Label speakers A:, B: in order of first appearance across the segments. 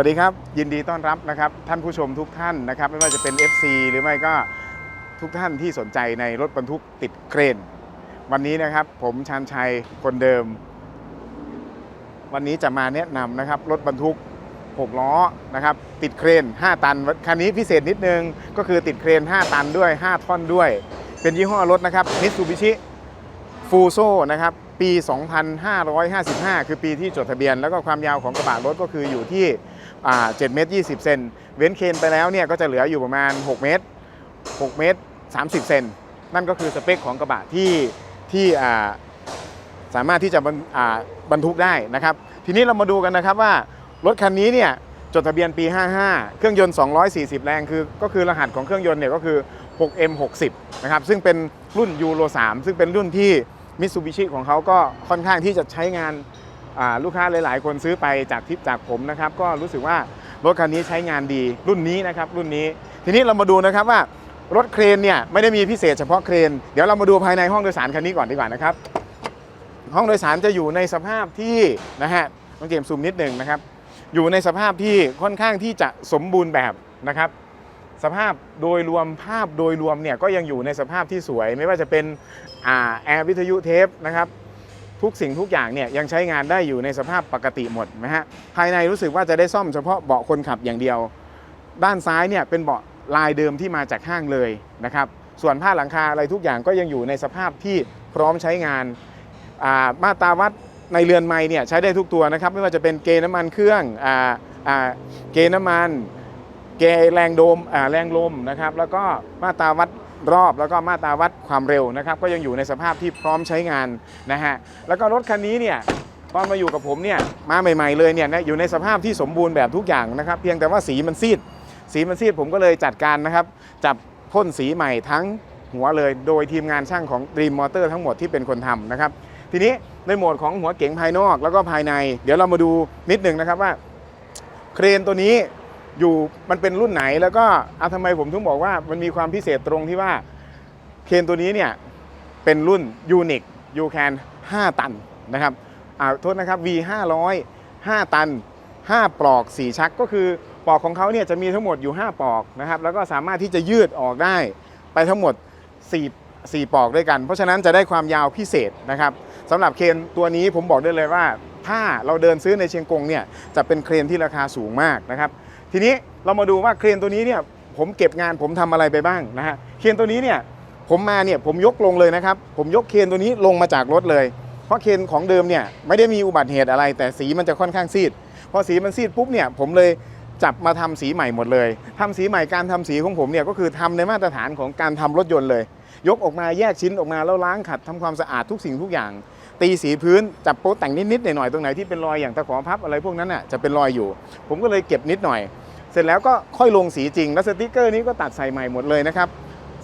A: สวัสดีครับยินดีต้อนรับนะครับท่านผู้ชมทุกท่านนะครับไม่ว่าจะเป็น FC หรือไม่ก็ทุกท่านที่สนใจในรถบรรทุกติดเครน วันนี้นะครับผมชานชัยคนเดิม วันนี้จะมาแนะนำนะครับรถบรรทุก 6 ล้อนะครับติดเครน 5 ตันคันนี้พิเศษนิดนึงก็คือติดเครน 5 ตันด้วย 5 ท่อนด้วย เป็นยี่ห้อรถนะครับมิ t ซูบิชิฟูโซนะครับปี 2555 คือปีที่จดทะเบียน แล้วก็ความยาวของกระบะรถก็คืออยู่ที่ 7เมตร20เซนเว้นเคนไปแล้วเนี่ยก็จะเหลืออยู่ประมาณ 6 เมตร 6 เมตร 30 เซนนั่นก็คือสเปคของกระบะที่ที่สามารถที่จะบรรบรรทุกได้นะครับ ทีนี้เรามาดูกันนะครับว่ารถคันนี้เนี่ยจดทะเบียนปี 55 เครื่องยนต์ 240 แรงคือก็คือรหัสของเครื่องยนต์เนี่ยก็คือ 6M60 นะครับซึ่งเป็นรุ่นยูโร3ซึ่งเป็นรุ่นที่มิตซูบิชิของเขาก็ค่อนข้างที่จะใช้งาน ลูกค้าหลาย ๆ คนซื้อไปจากทิปจากผมนะครับก็รู้สึกว่ารถคันนี้ใช้งานดีรุ่นนี้นะครับรุ่นนี้ ทีนี้เรามาดูนะครับว่ารถเครนเนี่ยไม่ได้มีพิเศษเฉพาะเครน เดี๋ยวเรามาดูภายในห้องโดยสารคันนี้ก่อนดีกว่านะครับ ห้องโดยสารจะอยู่ในสภาพที่นะฮะต้องเจมซูมนิดหนึ่งนะครับ อยู่ในสภาพที่ค่อนข้างที่จะสมบูรณ์แบบนะครับ สภาพโดยรวมภาพโดยรวมเนี่ยก็ยังอยู่ในสภาพที่สวย ไม่ว่าจะเป็นอแอร์วิทยุเทปนะครับ ทุกสิ่งทุกอย่างเนี่ยยังใช้งานได้อยู่ในสภาพปกติหมดนะฮะภายในรู้สึกว่าจะได้ซ่อมเฉพาะเบาะคนขับอย่างเดียว ด้านซ้ายเนี่ยเป็นเบาะลายเดิมที่มาจากห้างเลยนะครับส่วนผ้าหลังคาอะไรทุกอย่างก็ยังอยู่ในสภาพที่พร้อมใช้งานมาตราวัดในเรือนไม้เนี่ยใช้ได้ทุกตัวนะครับไม่ว่าจะเป็นเกน้ำมันเครื่องเกน้ำมัน เกแรงโดมแรงลมนะครับแล้วก็มาตราวัด รอบแล้วก็มาตราวัดความเร็วนะครับ ก็ยังอยู่ในสภาพที่พร้อมใช้งานนะฮะแล้วก็รถคันนี้เนี่ยตอนมาอยู่กับผมเนี่ยมาใหม่ ๆเลยเนี่ยนะอยู่ในสภาพที่สมบูรณ์แบบทุกอย่างนะครับ เพียงแต่ว่าสีมันซีด สีมันซีดผมก็เลยจัดการนะครับ จับพ่นสีใหม่ทั้งหัวเลยโดยทีมงานช่างของ Dream Motor ทั้งหมดที่เป็นคนทำนะครับ ทีนี้ในโหมดของหัวเก๋งภายนอกแล้วก็ภายใน เดี๋ยวเรามาดูนิดหนึ่งนะครับว่า เครนตัวนี้ อยู่มันเป็นรุ่นไหนแล้วก็เอาทำไมผมถึงบอกว่ามันมีความพิเศษตรงที่ว่าเครนตัวนี้เนี่ยเป็นรุ่น Uniq u c a n 5ตันนะครับอ่าโทษนะครับ V 500 5 ตัน 5 ปลอก 4 ชักก็คือปลอกของเขาเนี่ยจะมีทั้งหมดอยู่ 5 ปลอกนะครับแล้วก็สามารถที่จะยืดออกได้ไปทั้งหมด 4 4 ปลอกด้วยกัน เพราะฉะนั้นจะได้ความยาวพิเศษนะครับสำหรับเครนตัวนี้ผมบอกได้เลยว่า ถ้าเราเดินซื้อในเชียงกงเนี่ยจะเป็นเครนที่ราคาสูงมากนะครับ ทีนี้เรามาดูว่าเครนตัวนี้เนี่ยผมเก็บงานผมทำอะไรไปบ้างนะฮะเครนตัวนี้เนี่ยผมมาเนี่ยผมยกลงเลยนะครับ ผมยกเครนตัวนี้ลงมาจากรถเลย เพราะเครนของเดิมเนี่ยไม่ได้มีอุบัติเหตุอะไร แต่สีมันจะค่อนข้างซีดพอสีมันซีดปุ๊บเนี่ยผมเลยจับมาทำสีใหม่หมดเลยทำสีใหม่การทำสีของผมเนี่ยก็คือทำในมาตรฐานของการทำรถยนต์เลย ยกออกมาแยกชิ้นออกมาแล้วล้างขัดทำความสะอาดทุกสิ่งทุกอย่าง ตีสีพื้นจับโป๊แต่งนิดๆหน่อยๆตรงไหนที่เป็นรอยอย่างตะขอพับอะไรพวกนั้นน่ะจะเป็นรอยอยู่ ผมก็เลยเก็บนิดหน่อย เสร็จแล้วก็ค่อยลงสีจริง แล้วสติกเกอร์นี้ก็ตัดใส่ใหม่หมดเลยนะครับ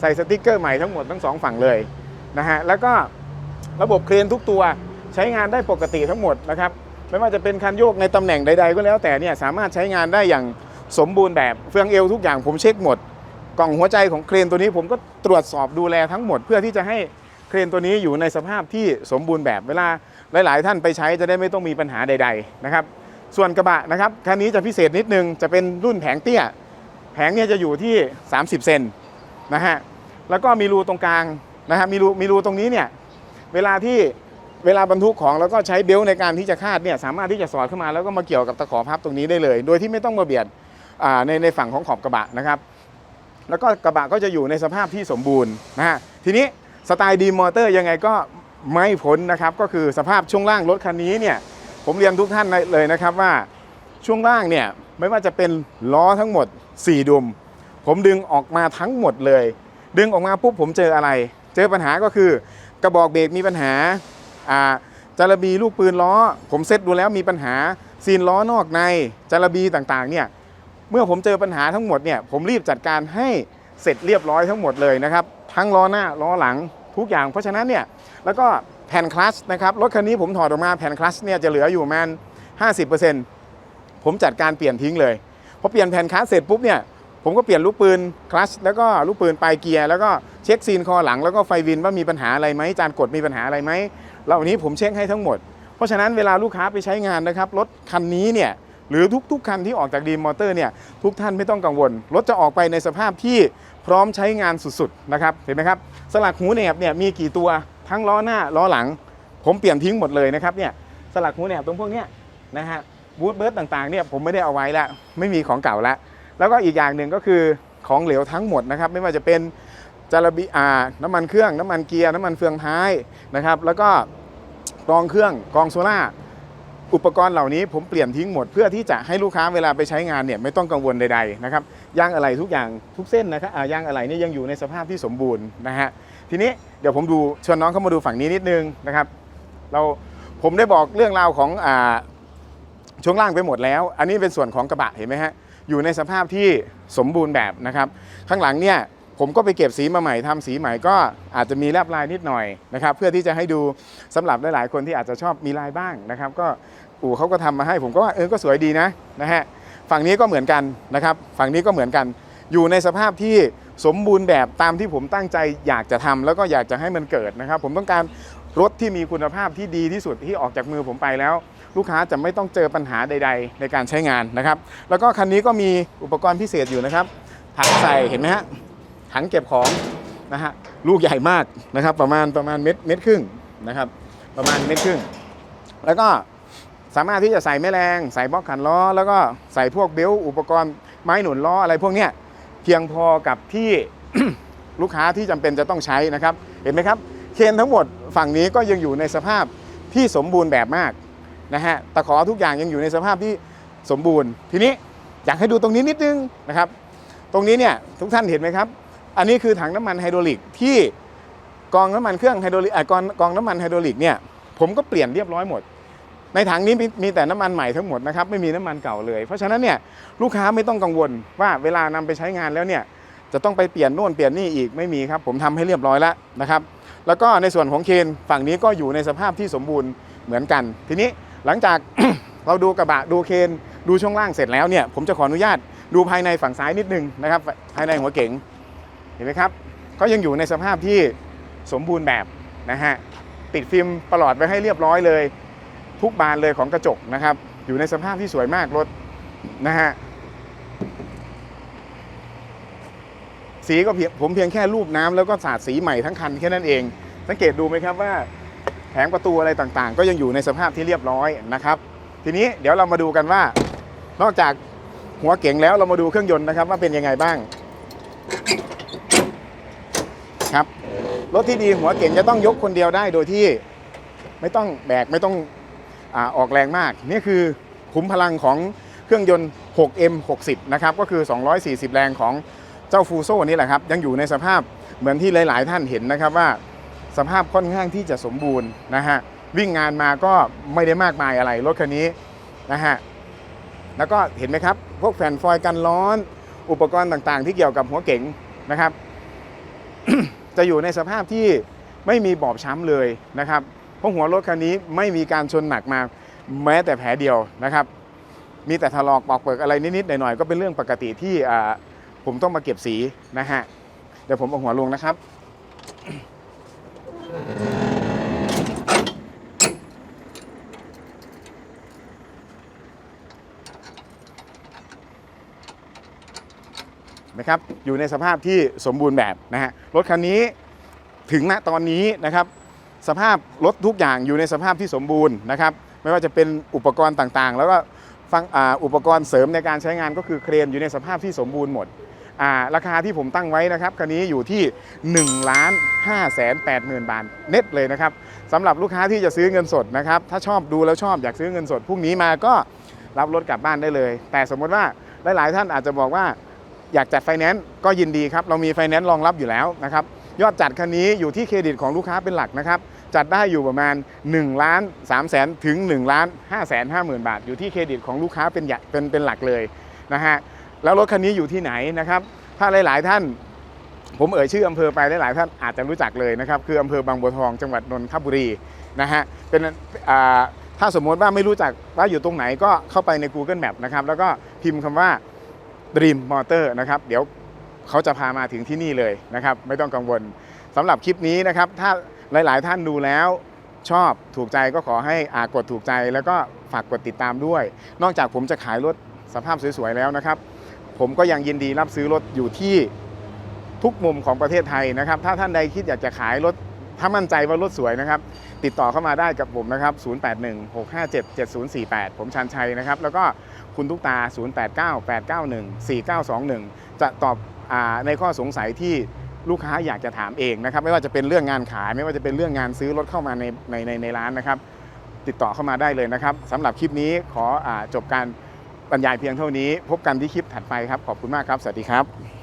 A: ใส่สติกเกอร์ใหม่ทั้งหมดทั้งสองฝั่งเลยนะฮะแล้วก็ระบบเครนทุกตัวใช้งานได้ปกติทั้งหมดนะครับไม่ว่าจะเป็นคันโยกในตำแหน่งใด ๆ ก็แล้วแต่เนี่ยสามารถใช้งานได้อย่างสมบูรณ์แบบเฟืองเอวทุกอย่างผมเช็คหมด กล่องหัวใจของเครนตัวนี้ผมก็ตรวจสอบดูแลทั้งหมดเพื่อที่จะให้ เครนตัวนี้อยู่ในสภาพที่สมบูรณ์แบบเวลาหลาย ๆ ท่านไปใช้จะได้ไม่ต้องมีปัญหาใด ๆ นะครับ ส่วนกระบะนะครับคันนี้จะพิเศษนิดนึงจะเป็นรุ่นแผงเตี้ย แผงเนี่ยจะอยู่ที่ 30 เซนนะฮะแล้วก็มีรูตรงกลางนะฮะมีรูมีรูตรงนี้เนี่ยเวลาที่เวลาบรรทุกของแล้วก็ใช้เบลในการที่จะคาดเนี่ยสามารถที่จะสอดเข้ามาแล้วก็มาเกี่ยวกับตะขอพับตรงนี้ได้เลย โดยที่ไม่ต้องมาเบียดในในฝั่งของขอบกระบะนะครับ แล้วก็กระบะก็จะอยู่ในสภาพที่สมบูรณ์นะฮะทีนี้ สไตล์ดีมอเตอร์ยังไงก็ไม่พ้นนะครับ ก็คือสภาพช่วงล่างรถคันนี้เนี่ยผมเรียนทุกท่านเลยนะครับว่าช่วงล่างเนี่ยไม่ว่าจะเป็นล้อทั้งหมด 4 ดุม ผมดึงออกมาทั้งหมดเลย ดึงออกมาปุ๊บผมเจออะไร เจอปัญหาก็คือกระบอกเบรกมีปัญหาอ่าจารบีลูกปืนล้อ ผมเซ็ตดูแล้วมีปัญหาซีนล้อนอกในจารบีต่างๆเนี่ยเมื่อผมเจอปัญหาทั้งหมดเนี่ยผมรีบจัดการให้ เสร็จเรียบร้อยทั้งหมดเลยนะครับ ทั้งล้อหน้าล้อหลังทุกอย่าง เพราะฉะนั้นเนี่ยแล้วก็แผ่นคลัชนะครับรถคันนี้ผมถอดออกมาแผ่นคลัชเนี่ยจะเหลืออยู่ประมาณ50%ผมจัดการเปลี่ยนทิ้งเลยพอเปลี่ยนแผ่นคลัชเสร็จปุ๊บเนี่ยผมก็เปลี่ยนลูกปืนคลัชแล้วก็ลูกปืนปลายเกียร์แล้วก็เช็คซีนคอหลังแล้วก็ไฟวินว่ามีปัญหาอะไรไหมจานกดมีปัญหาอะไรไหมแล้ววันนี้ผมเช็คให้ทั้งหมด เพราะฉะนั้นเวลาลูกค้าไปใช้งานนะครับรถคันนี้เนี่ย หรือทุกๆคันที่ออกจากดีมอเตอร์เนี่ยทุกท่านไม่ต้องกังวล รถจะออกไปในสภาพที่พร้อมใช้งานสุดๆนะครับเห็นไหมครับสลักหูแหนบเนี่ยมีกี่ตัวทั้งล้อหน้าล้อหลัง ผมเปลี่ยนทิ้งหมดเลยนะครับเนี่ยสลักหูแหนบตรงพวกเนี้ยนะฮะบูทเบิร์ตต่างๆเนี่ยผมไม่ได้เอาไว้ละไม่มีของเก่าละแล้วก็อีกอย่างหนึ่งก็คือของเหลวทั้งหมดนะครับไม่ว่าจะเป็นจาระบีอาน้ำมันเครื่องน้ำมันเกียร์น้ำมันเฟืองท้ายนะครับแล้วก็กรองเครื่องกรองโซล่า อุปกรณ์เหล่านี้ผมเปลี่ยนทิ้งหมดเพื่อที่จะให้ลูกค้าเวลาไปใช้งานเนี่ยไม่ต้องกังวลใดๆนะครับยางอะไรทุกอย่างทุกเส้นนะครับยางอะไรนี่ยังอยู่ในสภาพที่สมบูรณ์นะฮะทีนี้เดี๋ยวผมดูชวนน้องเข้ามาดูฝั่งนี้นิดนึงนะครับเราผมได้บอกเรื่องราวของอช่วงล่างไปหมดแล้ว อันนี้เป็นส่วนของกระบะเห็นไหมฮะอยู่ในสภาพที่สมบูรณ์แบบนะครับ ข้างหลังเนี่ย ผมก็ไปเก็บสีมาใหม่ทำสีใหม่ก็อาจจะมีแลบลายนิดหน่อยนะครับเพื่อที่จะให้ดูสำหรับหลายๆ คนที่อาจจะชอบมีลายบ้างนะครับ ก็อู่เขาก็ทำมาให้ผมก็ว่าเออก็สวยดีนะนะฮะฝั่งนี้ก็เหมือนกันนะครับ ฝั่งนี้ก็เหมือนกัน อยู่ในสภาพที่สมบูรณ์แบบตามที่ผมตั้งใจอยากจะทำแล้วก็อยากจะให้มันเกิดนะครับ ผมต้องการรถที่มีคุณภาพที่ดีที่สุดที่ออกจากมือผมไปแล้ว ลูกค้าจะไม่ต้องเจอปัญหาใด ๆ ในการใช้งานนะครับ แล้วก็คันนี้ก็มีอุปกรณ์พิเศษอยู่นะครับถังใส่เห็นไหมฮะ ถังเก็บของนะฮะลูกใหญ่มากนะครับ ประมาณประมาณเม็ดเม็ดครึ่งนะครับ ประมาณเม็ดครึ่ง แล้วก็สามารถที่จะใส่แม่แรงใส่บล็อกขันล้อ แล้วก็ใส่พวกเบลต์อุปกรณ์ไม้หนุนล้ออะไรพวกเนี้ยเพียงพอกับที่ลูกค้าที่จำเป็นจะต้องใช้นะครับ เห็นไหมครับ เคนทั้งหมดฝั่งนี้ก็ยังอยู่ในสภาพที่สมบูรณ์แบบมากนะฮะตะขอทุกอย่างยังอยู่ในสภาพที่สมบูรณ์ ทีนี้อยากให้ดูตรงนี้นิดนึงนะครับ ตรงนี้เนี่ยทุกท่านเห็นไหมครับ อันนี้คือถังน้ำมันไฮดรอลิกที่กองน้ำมันเครื่องไฮดรอลิกอ่ากองกองน้ำมันไฮดรอลิกเนี่ยผมก็เปลี่ยนเรียบร้อยหมด ในถังนี้มีแต่น้ำมันใหม่ทั้งหมดนะครับไม่มีน้ำมันเก่าเลย เพราะฉะนั้นเนี่ยลูกค้าไม่ต้องกังวลว่าเวลานำไปใช้งานแล้วเนี่ยจะต้องไปเปลี่ยนโน่นเปลี่ยนนี่อีกไม่มีครับ ผมทำให้เรียบร้อยแล้วนะครับ แล้วก็ในส่วนของเคนฝั่งนี้ก็อยู่ในสภาพที่สมบูรณ์เหมือนกัน ทีนี้หลังจากเราดูกระบะดูเคนดูช่วงล่างเสร็จแล้วเนี่ยผมจะขออนุญาตดูภายในฝั่งซ้ายนิดนึงนะครับภายในหัวเก๋ง เห็นไหมครับก็ยังอยู่ในสภาพที่สมบูรณ์แบบนะฮะติดฟิล์มประหลอดไว้ให้เรียบร้อยเลย ทุกบานเลยของกระจกนะครับ อยู่ในสภาพที่สวยมากรถนะฮะสีก็ผมเพียงแค่รูปน้ำแล้วก็สาดสีใหม่ทั้งคันแค่นั้นเอง สังเกตดูไหมครับว่าแผงประตูอะไรต่างๆ ก็ยังอยู่ในสภาพที่เรียบร้อยนะครับ ทีนี้เดี๋ยวเรามาดูกันว่า นอกจากหัวเก๋งแล้วเรามาดูเครื่องยนต์นะครับว่าเป็นยังไงบ้าง รถที่ดีหัวเก๋งจะต้องยกคนเดียวได้โดยที่ไม่ต้องแบกไม่ต้องอออกแรงมาก นี่คือขุมพลังของเครื่องยนต์ 6M 60 นะครับก็คือ 240 แรงของเจ้าฟูโซนี่แหละครับ ยังอยู่ในสภาพเหมือนที่หลาย ๆ ท่านเห็นนะครับว่าสภาพค่อนข้างที่จะสมบูรณ์นะฮะวิ่งงานมาก็ไม่ได้มากมายอะไรรถคันนี้นะฮะแล้วก็เห็นไหมครับ พวกแผ่นฟอยกันร้อน อุปกรณ์ต่างๆ ที่เกี่ยวกับหัวเก๋งนะครับ จะอยู่ในสภาพที่ไม่มีบอบช้ำเลยนะครับ เพราะหัวรถคันนี้ไม่มีการชนหนักมาแม้แต่แผลเดียวนะครับ มีแต่ถลอกปอกเปิกอะไรนิดๆหน่อยๆก็เป็นเรื่องปกติที่ผมต้องมาเก็บสีนะฮะ เดี๋ยวผมเอาหัวลงนะครับ นะครับอยู่ในสภาพที่สมบูรณ์แบบนะฮะรถคันนี้ถึงณตอนนี้นะครับสภาพรถทุกอย่างอยู่ในสภาพที่สมบูรณ์นะครับไม่ว่าจะเป็นอุปกรณ์ต่างๆ แล้วก็ฟังอ,อุปกรณ์เสริมในการใช้งานก็คือเครนอยู่ในสภาพที่สมบูรณ์หมดาราคาที่ผมตั้งไว้นะครับคันนี้อยู่ที่1ล้าน5แสน8หมื่นบาทเน็ตเลยนะครับสำหรับลูกค้าที่จะซื้อเงินสดนะครับถ้าชอบดูแล้วชอบอยากซื้อเงินสดพรุ่งนี้มาก็รับรถกลับบ้านได้เลย แต่สมมติว่าหลาย ๆ ท่านอาจจะบอกว่า อยากจัดไฟแนนซ์ก็ยินดีครับ เรามีไฟแนนซ์รองรับอยู่แล้วนะครับ ยอดจัดคันนี้อยู่ที่เครดิตของลูกค้าเป็นหลักนะครับ จัดได้อยู่ประมาณ1ล้าน3แสนถึง1ล้าน5แสน5หมื่นบาท อยู่ที่เครดิตของลูกค้าเป็นเป็นเป็นหลักเลยนะฮะแล้วรถคันนี้อยู่ที่ไหนนะครับ ถ้าหลาย ๆ ท่าน ผมเอ่ยชื่ออำเภอไปหลาย ๆ ท่านอาจจะรู้จักเลยนะครับ คืออำเภอบางบัวทองจังหวัดนนทบุรีนะฮะเป็นอ่าถ้าสมมติว่าไม่รู้จักว่าอยู่ตรงไหนก็เข้าไปใน Google Map นะครับแล้วก็พิมพ์คำว่า Dream Motor นะครับ เดี๋ยวเขาจะพามาถึงที่นี่เลยนะครับ ไม่ต้องกังวลสำหรับคลิปนี้นะครับ ถ้าหลาย ๆ ท่านดูแล้วชอบถูกใจก็ขอให้อากดถูกใจ แล้วก็ฝากกดติดตามด้วย นอกจากผมจะขายรถสภาพสวย ๆ แล้วนะครับ ผมก็ยังยินดีรับซื้อรถอยู่ที่ทุกมุมของประเทศไทยนะครับ ถ้าท่านใดคิดอยากจะขายรถถ้ามั่นใจว่ารถสวยนะครับ ติดต่อเข้ามาได้กับผมนะครับ 0816577048 ผมชันชัยนะครับ แล้วก็ คุณทุกตา 0898914921 จะตอบอในข้อสงสัยที่ลูกค้าอยากจะถามเองนะครับ ไม่ว่าจะเป็นเรื่องงานขาย ไม่ว่าจะเป็นเรื่องงานซื้อรถเข้ามาในในในในร้านนะครับ ติดต่อเข้ามาได้เลยนะครับสำหรับคลิปนี้ขออจบการบรรยายเพียงเท่านี้ พบกันที่คลิปถัดไปครับ ขอบคุณมากครับ สวัสดีครับ